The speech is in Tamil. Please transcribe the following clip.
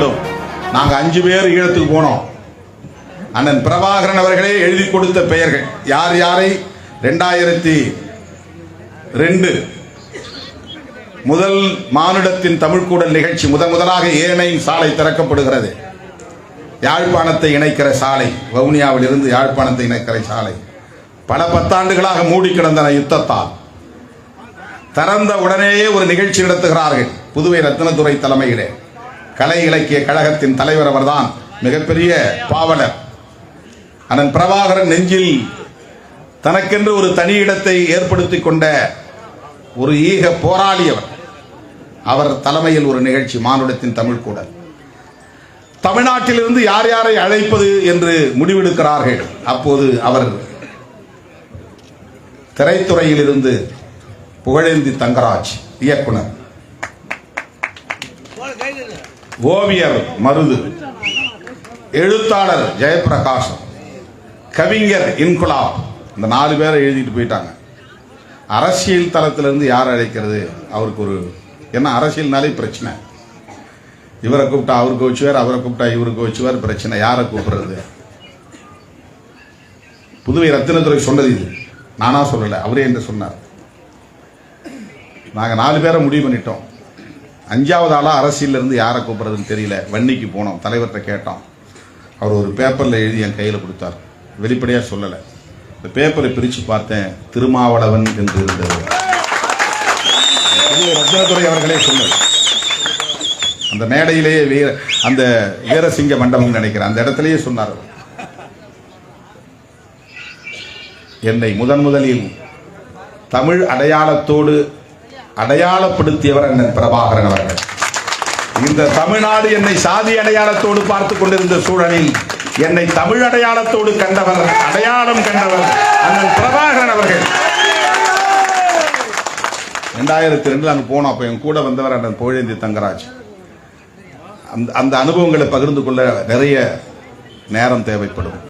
வேண்டும் நாங்க அஞ்சு பேர் ஈழத்துக்கு போனோம். அண்ணன் பிரபாகரன் அவர்களே எழுதி கொடுத்த பெயர்கள். யார் யாரை? ரெண்டாயிரத்தி ரெண்டு. முதல் மானுடத்தின் தமிழ்கூடல் நிகழ்ச்சி முதன் முதலாக ஏனை சாலை திறக்கப்படுகிறது. யாழ்ப்பாணத்தை இணைக்கிற சாலை வவுனியாவில் இருந்து யாழ்ப்பாணத்தை இணைக்கிற சாலை. பல பத்தாண்டுகளாக மூடி கிடந்தன யுத்தத்தால். திறந்த உடனேயே ஒரு நிகழ்ச்சி நடத்துகிறார்கள் புதுவை ரத்னதுரை தலைமையிலே. கலை இலக்கிய கழகத்தின் தலைவர் அவர்தான் மிகப்பெரிய பாவலர். அண்ணன் பிரபாகரன் நெஞ்சில் தனக்கென்று ஒரு தனி இடத்தை ஏற்படுத்திக் கொண்ட ஒரு ஈக போராளி அவர். அவர் தலைமையில் ஒரு நிகழ்ச்சி மானுடத்தின் தமிழ் கூட தமிழ்நாட்டிலிருந்து யார் யாரை அழைப்பது என்று முடிவெடுக்கிறார்கள். அப்போது அவர் திரைத்துறையிலிருந்து புகழேந்தி தங்கராஜ் இயக்குனர். ஓவியர் மருது எழுத்தாளர் ஜெயபிரகாஷம் கவிஞர் இன்குலாப் இந்த நாலு பேரை எழுதிட்டு போயிட்டாங்க. அரசியல் தளத்திலிருந்து யார் அழைக்கிறது? அவருக்கு ஒரு என்ன அரசியல்னாலே பிரச்சனை. இவரை கூப்பிட்டா அவருக்கு வச்சுவார் அவரை கூப்பிட்டா இவருக்கு வச்சுவார் பிரச்சனை. யாரை கூப்பிடுறது? புதுவை ரத்தினத்துறை சொன்னது இது. நானா சொல்லலை அவரே என்று சொன்னார். நாங்கள் நாலு பேரை முடிவு பண்ணிட்டோம். அஞ்சாவது ஆளாக அரசியலேருந்து யாரை கூப்பிட்றதுன்னு தெரியல. வன்னிக்கு போனோம். தலைவர்கிட்ட கேட்டோம். அவர் ஒரு பேப்பரில் எழுதி என் கையில் கொடுத்தார். வெளிப்படையாக சொல்லலை. இந்த பேப்பரை பிரித்து பார்த்தேன். திருமாவளவன் என்று இருந்தது. ரத்னதுரை அவர்களே சொன்னது. அந்த மேடையிலேயே வீர அந்த வீரசிங்க மண்டபம் நினைக்கிறேன். அந்த இடத்துலையே சொன்னார் என்னை முதன் முதலில் தமிழ் அடையாளத்தோடு அடையாளப்படுத்தியவர் அண்ணன் பிரபாகரன் அவர்கள். இந்த தமிழ்நாடு என்னை சாதி அடையாளத்தோடு பார்த்து கொண்டிருந்த சூழலில் என்னை தமிழ் அடையாளத்தோடு கண்டவர் அடையாளம் கண்டவர் அண்ணன் பிரபாகரன் அவர்கள். ரெண்டாயிரத்தி ரெண்டுல அங்கே போனோம். அப்ப என் கூட வந்தவர் அண்ணன் புகழேந்தி தங்கராஜ். அந்த அந்த அனுபவங்களை பகிர்ந்து கொள்ள நிறைய நேரம் தேவைப்படும்.